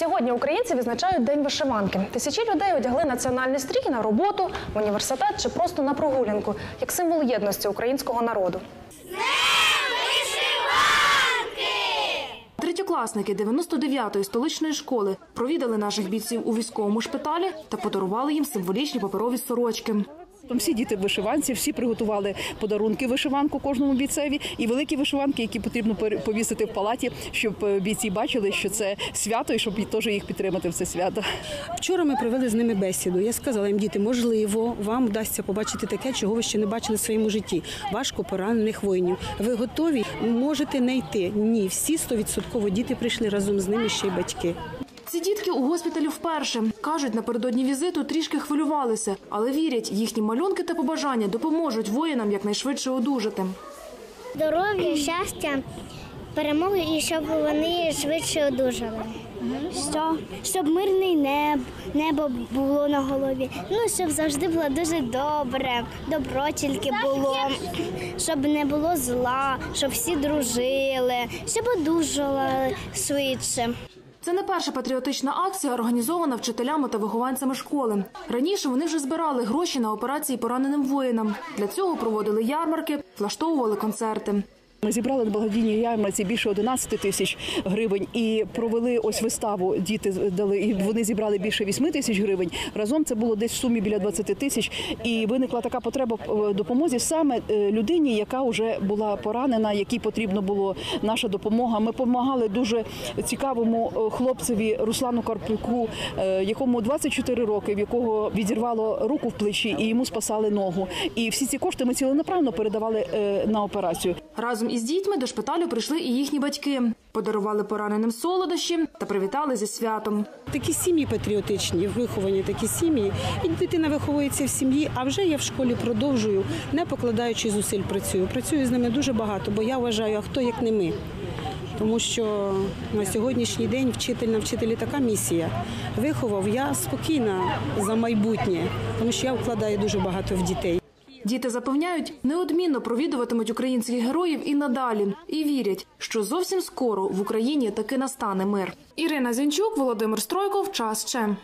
Сьогодні українці відзначають День вишиванки. Тисячі людей одягли національний стрій на роботу, в університет чи просто на прогулянку, як символ єдності українського народу. Третьокласники 99-ї столичної школи провідали наших бійців у військовому шпиталі та подарували їм символічні паперові сорочки. Там всі діти вишиванці, всі приготували подарунки вишиванку кожному бійцеві і великі вишиванки, які потрібно повісити в палаті, щоб е, бійці бачили, що це свято, і щоб теж їх підтримати в це свято. Вчора ми провели з ними бесіду. Я сказала їм, діти, можливо, вам вдасться побачити таке, чого ви ще не бачили в своєму житті. Важко поранених воїнів. Ви готові? Можете не йти. Ні, всі стовідсотково діти прийшли разом з ними ще й батьки. Ці дітки у госпіталі вперше кажуть, напередодні візиту трішки хвилювалися, але вірять, їхні малюнки та побажання допоможуть воїнам якнайшвидше одужати. здоров'я, щастя, перемоги і щоб вони швидше одужали. Що? Щоб мирне небо, небо було на голові. Ну, щоб завжди було дуже добре, добро тільки було, щоб не було зла, щоб всі дружили, щоб одужали швидше. Це не перша патріотична акція, організована вчителями та вихованцями школи. Раніше вони вже збирали гроші на операції пораненим воїнам. Для цього проводили ярмарки, влаштовували концерти. Ми зібрали на благодійній ярмарці більше 11 тисяч гривень і провели ось виставу. Діти дали і вони зібрали більше 8 тисяч гривень. Разом це було десь в сумі біля 20 тисяч. І виникла така потреба в допомозі саме е, людині, яка вже була поранена, якій потрібна була наша допомога. Ми допомагали дуже цікавому е, хлопцеві Руслану Карпюку, е, якому 24 роки, в якого відірвало руку в плечі, і йому спасали ногу. І всі ці кошти ми ціленаправно передавали е, на операцію. Із дітьми до шпиталю прийшли і їхні батьки. Подарували пораненим солодощі та привітали зі святом. Такі сім'ї патріотичні, виховані такі сім'ї. І дитина виховується в сім'ї, а вже я в школі продовжую, не покладаючи зусиль працюю. Працюю з ними дуже багато, бо я вважаю, а хто як не ми. Тому що на сьогоднішній день вчитель на вчителі така місія. Виховав я спокійна за майбутнє, тому що я вкладаю дуже багато в дітей. Діти запевняють, неодмінно провідуватимуть українських героїв і надалі, і вірять, що зовсім скоро в Україні таки настане мир. Ірина Зінчук, Володимир Стройков. Час ще.